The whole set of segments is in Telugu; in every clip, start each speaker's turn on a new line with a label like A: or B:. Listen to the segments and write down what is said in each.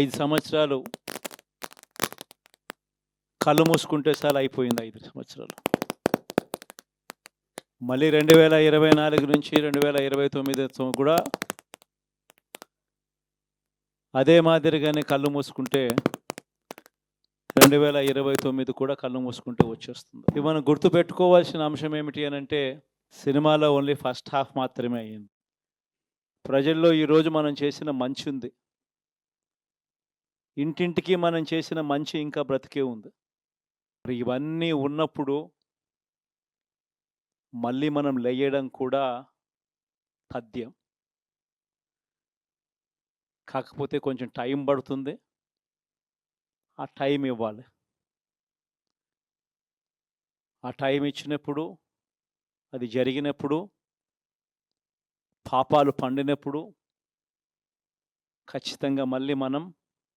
A: ఐదు సంవత్సరాలు కళ్ళు మూసుకుంటే చాలా అయిపోయింది ఐదు సంవత్సరాలు. మళ్ళీ రెండు వేల ఇరవై నాలుగు నుంచి రెండు వేల ఇరవై తొమ్మిది కూడా అదే మాదిరిగానే కళ్ళు మూసుకుంటే రెండు వేల ఇరవై తొమ్మిది కూడా కళ్ళు మూసుకుంటే వచ్చేస్తుంది. ఇవి మనం గుర్తుపెట్టుకోవాల్సిన అంశం ఏమిటి అని అంటే సినిమాలో ఓన్లీ ఫస్ట్ హాఫ్ మాత్రమే అయ్యింది. ప్రజల్లో ఈరోజు మనం చేసిన మంచి ఉంది. ఇంటింటికి మనం చేసిన మంచి ఇంకా బ్రతికే ఉంది. మరి ఇవన్నీ ఉన్నప్పుడు మళ్ళీ మనం లేయడం కూడా తథ్యం. కాకపోతే కొంచెం టైం పడుతుంది. ఆ టైం ఇవ్వాలి. ఆ టైం ఇచ్చినప్పుడు అది జరిగినప్పుడు పాపాలు పండినప్పుడు ఖచ్చితంగా మళ్ళీ మనం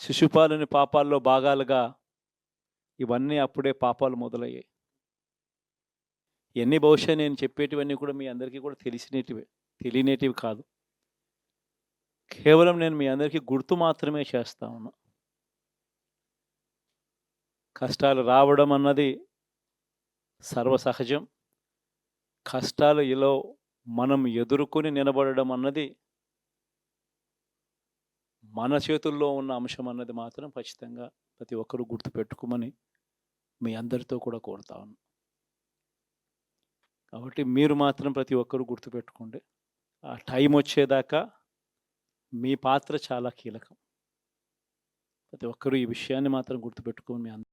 A: శిశుపాలుని పాపాల్లో భాగాలుగా ఇవన్నీ అప్పుడే పాపాలు మొదలయ్యాయి. ఎన్ని బహుశా నేను చెప్పేటివన్నీ కూడా మీ అందరికీ కూడా తెలిసినటివే తెలియనేటివి కాదు. కేవలం నేను మీ అందరికీ గుర్తు మాత్రమే చేస్తా ఉన్నా. కష్టాలు రావడం అన్నది సర్వసహజం. కష్టాలు ఇలా మనం ఎదుర్కొని నిలబడడం అన్నది మన చేతుల్లో ఉన్న అంశం అన్నది మాత్రం ఖచ్చితంగా ప్రతి ఒక్కరూ గుర్తుపెట్టుకోమని మీ అందరితో కూడా కోరుతా ఉన్నాను. కాబట్టి మీరు మాత్రం ప్రతి ఒక్కరూ గుర్తుపెట్టుకోండి. ఆ టైం వచ్చేదాకా మీ పాత్ర చాలా కీలకం. ప్రతి ఒక్కరూ ఈ విషయాన్ని మాత్రం గుర్తుపెట్టుకొని మీ అందరూ